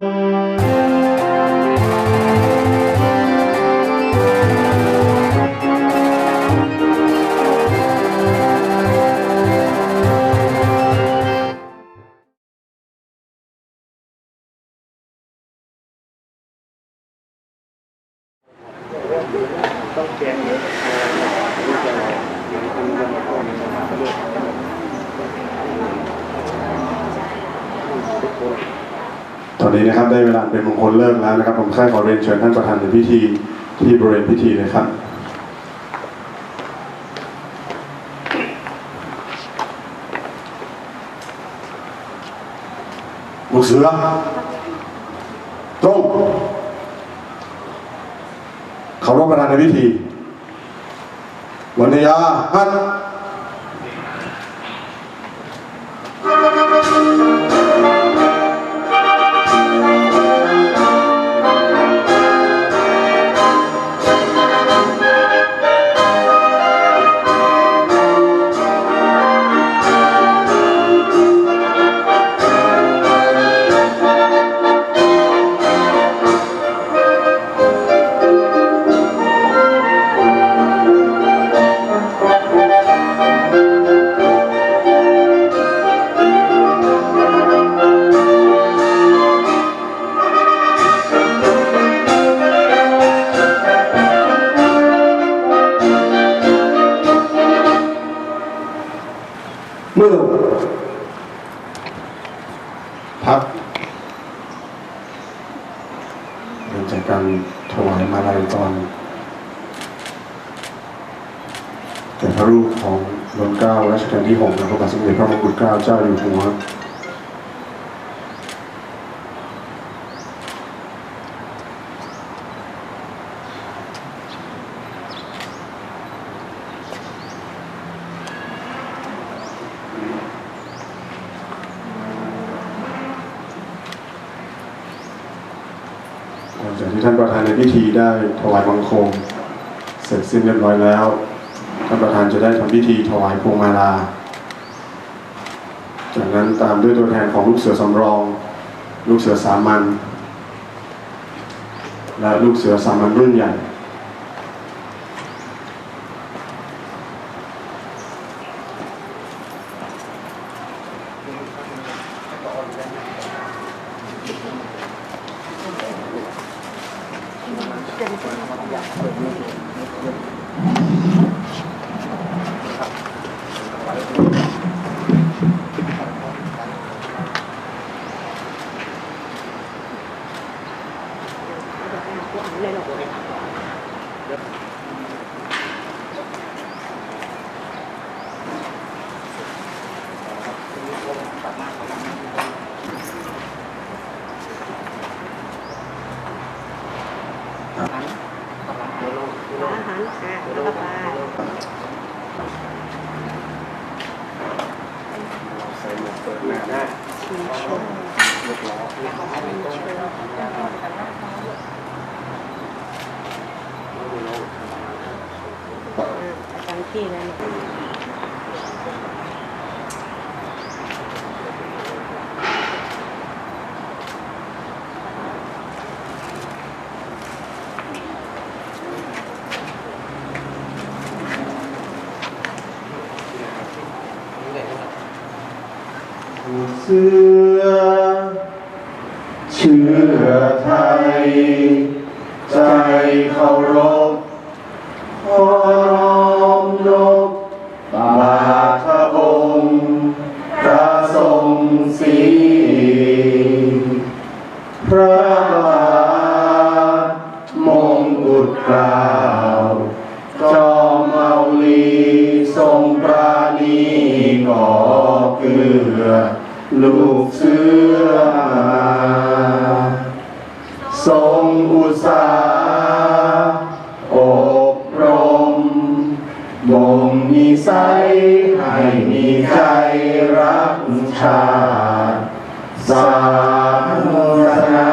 ต อนนี้นะครับได้เวลาเป็นมงคลเลิกแล้วนะครับ ผมแค่ขอเรียนเชิญท่านประธานในพิธีที่บริเวณพิธีเลยครับลูกเสือตรงเขารพประธานในพิธีวันยาฮัท ที่หกและพระบาทสมเด็จพระมงกุฎเกล้าเจ้าอยู่หัวหลังจากที่ท่านประธานในพิธีได้ถวายบังคม เสร็จสิ้นเรียบร้อยแล้ว ท่านประธานจะได้ทำพิธีถวายพวงมาลา จากนั้นตามด้วยตัวแทนของลูกเสือสำรอง ลูกเสือสามัญและลูกเสือสามัญรุ่นใหญ่อาหารค่ะ แล้วก็ปลาใส่หมวกเปิดหน้าได้ชิมชมเรียบร้อยอาจารย์ที่เล เสือเชื่อไทย ใจเคารพขอน้อมนบบาทบงค์พระทรงศรีพระบาทมงกุฎเกล้า ลูกเสือทรงอุตสาอบรม บ่งนิสัยให้มีใจรักชาติสามนา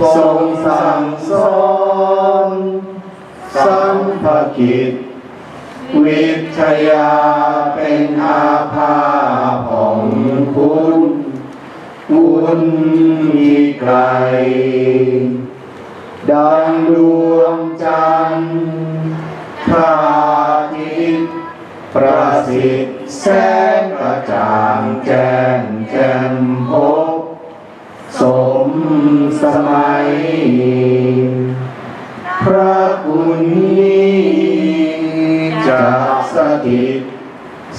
ทรงสั่งสอนสัมภกิจวิทยาเป็นอาภา ญมีไกล ดังดวงจันทร์พระอาทิตย์ประสิทธิ์แสงกระจ่างแจ้งแจ่มพบ สมสมัย พระคุณนี้จะสถิต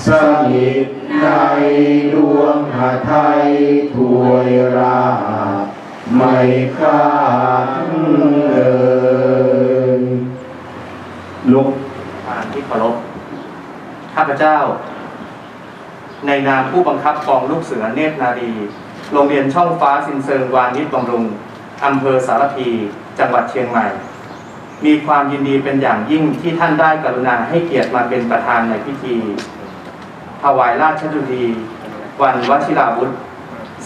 สนิท ในดวงหาไทยถวยรา ไม่ขาดเลยลุกอ่านที่เคารพข้าพเจ้า ในนามผู้บังคับกองลูกเสือเนตรนารีโรงเรียนช่องฟ้าสินเซิงวานิชบำรุงอำเภอสารพี จังหวัดเชียงใหม่ มีความยินดีเป็นอย่างยิ่งที่ท่านได้กรุณาให้เกียรติมาเป็นประธานในพิธี ถวายราชดุดี วันวชิราวุธ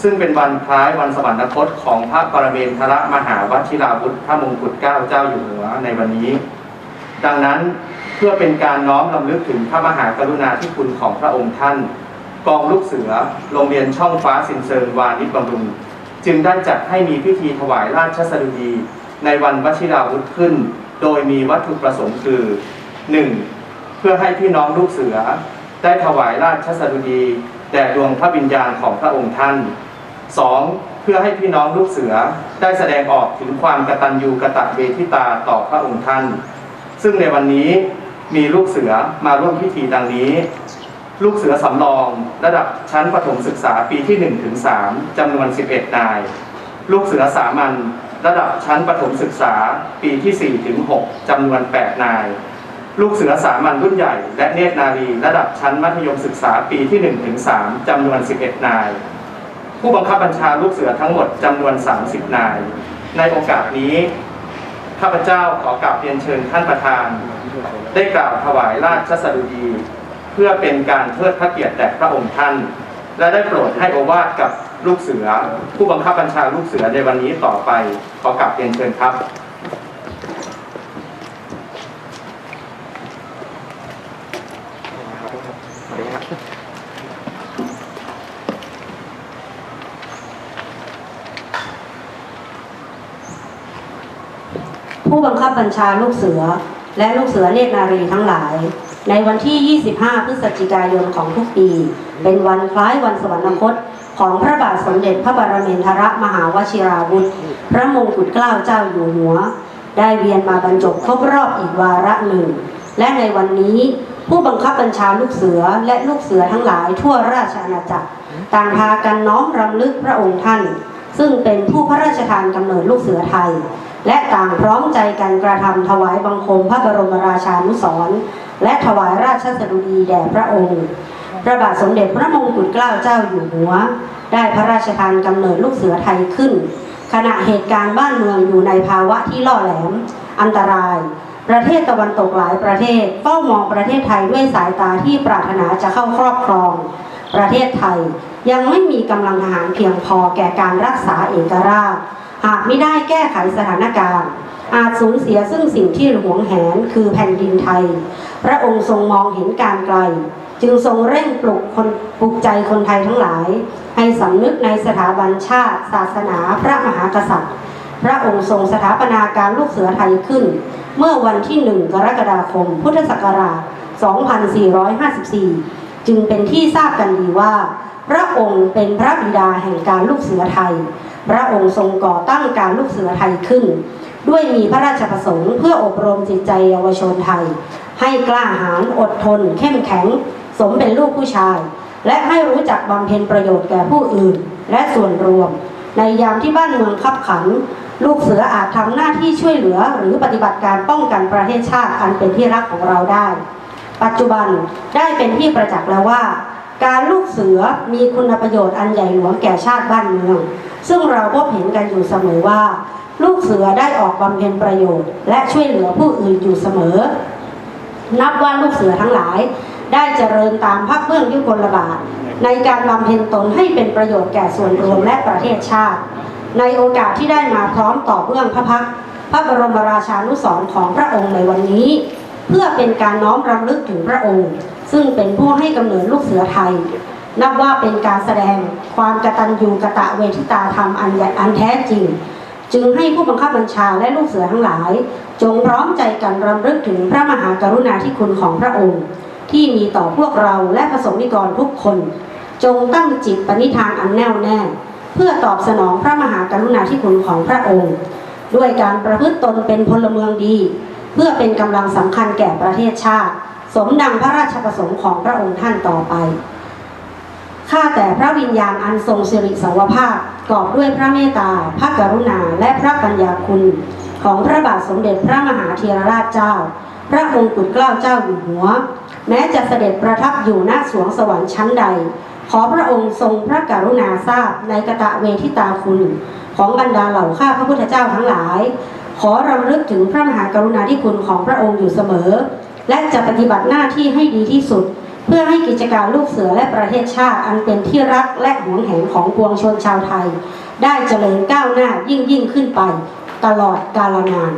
ซึ่งเป็นวันคล้ายวันสวรรคตของพระปรเมนทรมหาวชิราวุธพระมงกุฎเกล้าเจ้าอยู่หัวในวันนี้ ดังนั้นเพื่อเป็นการน้อมรำลึกถึงพระมหากรุณาธิคุณของพระองค์ท่าน กองลูกเสือโรงเรียนช่องฟ้าสินเซิงวานิชบำรุงจึงได้จัดให้มีพิธีถวายราชสดุดี ในวันวชิราวุธขึ้น โดยมีวัตถุประสงค์คือ 1. เพื่อให้พี่น้องลูกเสือ ได้ถวายราชสดุดีแด่ดวงพระวิญญาณของพระองค์ท่าน 2. เพื่อให้พี่น้องลูกเสือได้แสดงออกถึงความกตัญญูกะตะเวทิตาต่อพระองค์ท่าน ซึ่งในวันนี้มีลูกเสือมาร่วมพิธีดังนี้ ลูกเสือสำรอง ระดับชั้นประถมศึกษาปีที่1ถึง3จำนวน 11 นาย ลูกเสือสามัญระดับชั้นประถมศึกษาปีที่4ถึง6จำนวน 8 นาย ลูกเสือสามัญรุ่นใหญ่ และเนตรนารี ระดับชั้นมัธยมศึกษาปีที่1ถึง3จำนวน 11 นาย ผู้บังคับบัญชาลูกเสือทั้งหมดจำนวน 30 นาย ในโอกาสนี้ ข้าพเจ้าขอกราบเรียนเชิญท่านประธาน ได้กล่าวถวายราชสดุดี เพื่อเป็นการเทิดพระเกียรติแด่พระองค์ท่าน และได้โปรดให้โอวาทกับลูกเสือ ผู้บังคับบัญชาลูกเสือในวันนี้ต่อไปขอกราบเรียนเชิญครับ ผู้ บัญชาลูกเสือ และลูกเสือเนตรนารีทั้งหลาย ในวันที่ 25 พฤศจิกายนของทุกปี เป็นวันคล้ายวันสวรรคตของพระบาทสมเด็จพระบรมินทรมหาวชิราวุธ พระมงกุฎเกล้าเจ้าอยู่หัว ได้เวียนมาบรรจบครบรอบอีกวาระหนึ่ง และในวันนี้ผู้บังคับบัญชาลูกเสือและลูกเสือทั้งหลายทั่วราชอาณาจักร ต่างพากันน้อมรำลึกพระองค์ท่าน ซึ่งเป็นผู้พระราชทานกำเนิดลูกเสือไทย และต่างพร้อมใจกันกระทำถวายบังคมพระบรมราชานุสรณ์และถวายราชสดุดีแด่พระองค์ พระบาทสมเด็จพระมงกุฎเกล้าเจ้าอยู่หัว ได้พระราชทานกำเนิดลูกเสือไทยขึ้น ขณะเหตุการณ์บ้านเมืองอยู่ในภาวะที่ล่อแหลม อันตราย ประเทศตะวันตกหลายประเทศเฝ้ามองประเทศไทยด้วยสายตาที่ปรารถนาจะเข้าครอบครอง ประเทศไทย ยังไม่มีกำลังทหารเพียงพอแก่การรักษาเอกราช หากไม่ได้แก้ไขสถานการณ์ อาจสูญเสียซึ่งสิ่งที่หวงแหนคือแผ่นดินไทย พระองค์ทรงมองเห็นการไกล จึงทรงเร่งปลุกคนปลุกใจคนไทยทั้งหลาย ให้สำนึกในสถาบันชาติ ศาสนาพระมหากษัตริย์ พระองค์ทรงสถาปนาการลูกเสือไทยขึ้น เมื่อวันที่ 1 กรกฎาคม พุทธศักราช2454 จึงเป็นที่ทราบกันดีว่า พระองค์เป็นพระบิดาแห่งการลูกเสือไทย พระองค์ทรงก่อตั้งการลูกเสือไทยขึ้น ด้วยมีพระราชประสงค์เพื่ออบรมจิตใจเยาวชนไทย ให้กล้าหาญอดทน เข้มแข็ง สมเป็นลูกผู้ชาย และให้รู้จักบำเพ็ญประโยชน์แก่ผู้อื่น และส่วนรวม ในยามที่บ้านเมืองขับขันลูกเสืออาจทำหน้าที่ช่วยเหลือ หรือปฏิบัติการป้องกันประเทศชาติอันเป็นที่รักของเราได้ ปัจจุบันได้เป็นที่ประจักษ์แล้วว่า การลูกเสือมีคุณประโยชน์อันใหญ่หลวงแก่ชาติบ้านเมืองซึ่งเราพบเห็นกันอยู่เสมอว่า ลูกเสือได้ออกบำเพ็ญประโยชน์ และช่วยเหลือผู้อื่นอยู่เสมอ นับว่าลูกเสือทั้งหลาย ได้เจริญตามพระเบื้องยุคลบาท ในการบำเพ็ญตนให้เป็นประโยชน์แก่ส่วนรวมและประเทศชาติ ในโอกาสที่ได้มาพร้อมต่อเบื้องพระพักพระบรมราชานุสรณ์ของพระองค์ในวันนี้ เพื่อเป็นการน้อมรำลึกถึงพระองค์ ซึ่งเป็นผู้ให้กำเนิดลูกเสือไทย นับว่าเป็นการแสดงความกตัญญูกะตะเวทิตาธรรมอันใหญ่อันแท้จริง จึงให้ผู้บังคับบัญชาและลูกเสือทั้งหลาย จงพร้อมใจกันรำลึกถึงพระมหากรุณาธิคุณของพระองค์ ที่มีต่อพวกเราและประสงนิกรทุกคน จงตั้งจิตปณิธานอันแน่วแน่ เพื่อตอบสนองพระมหากรุณาธิคุณของพระองค์ ด้วยการประพฤติตนเป็นพลเมืองดี พื่อเป็นกำลังสำคัญแก่ประเทศชาติ สมดังพระราชประสงค์ของพระองค์ท่านต่อไปข้าแต่พระวิญญาณอันทรงสิริสวภาพกอบด้วยพระเมตตา พระกรุณา และพระปัญญาคุณ ของพระบาทสมเด็จพระมหาเทรราชเจ้า พระองค์กุฎเกล้าเจ้าอยู่หัว แม้จะเสด็จประทับอยู่ณสวงสวรรค์ชั้นใด ขอพระองค์ทรงพระกรุณาทราบในกะตะเวทิตาคุณ ของบรรดาเหล่าข้าพระพุทธเจ้าทั้งหลาย ขอรำลึกถึงพระมหากรุณาธิคุณของพระองค์อยู่เสมอ และจะปฏิบัติหน้าที่ให้ดีที่สุด เพื่อให้กิจการลูกเสือและประเทศชาติอันเป็นที่รักและหวงแหนของปวงชนชาวไทย ได้เจริญก้าวหน้ายิ่งยิ่งขึ้นไป ตลอดกาลนาน